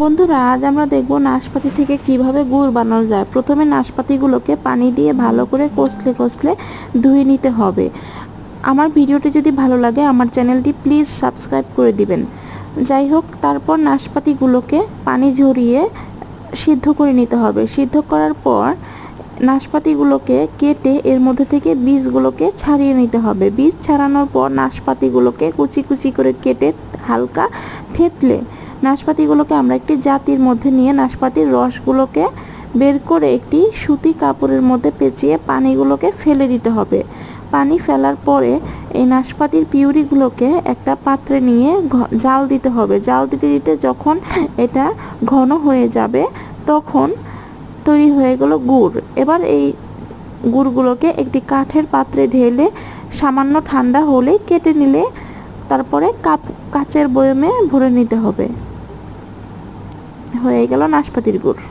বন্ধুরা, আজ আমরা দেখব নাশপাতি থেকে কীভাবে গুড় বানানো যায়। প্রথমে নাশপাতিগুলোকে পানি দিয়ে ভালো করে কষলে কষলে ধুয়ে নিতে হবে। আমার ভিডিওটি যদি ভালো লাগে, আমার চ্যানেলটি প্লিজ সাবস্ক্রাইব করে দিবেন। যাই হোক, তারপর নাশপাতিগুলোকে পানি ঝরিয়ে সিদ্ধ করে নিতে হবে। সিদ্ধ করার পর নাশপাতিগুলোকে কেটে এর মধ্যে থেকে বীজগুলোকে ছাড়িয়ে নিতে হবে। বীজ ছাড়ানোর পর নাশপাতিগুলোকে কুচি কুচি করে কেটে হালকা থেতলে নাশপাতিগুলোকে আমরা একটি জাতির মধ্যে নিয়ে নাশপাতির রসগুলোকে বের করে একটি সুতি কাপড়ের মধ্যে পেঁচিয়ে পানিগুলোকে ফেলে দিতে হবে। পানি ফেলার পরে এই নাশপাতির পিউরিগুলোকে একটা পাত্রে নিয়ে জাল দিতে হবে। জাল দিতে দিতে যখন এটা ঘন হয়ে যাবে তখন তৈরি হয়ে গেল গুড়। এবার এই গুড়গুলোকে একটি কাঠের পাত্রে ঢেলে সামান্য ঠান্ডা হলেই কেটে নিলে তারপরে কাপ, কাচের বয়মে ভরে নিতে হবে। হয়ে গেল নাশপাতির গুড়।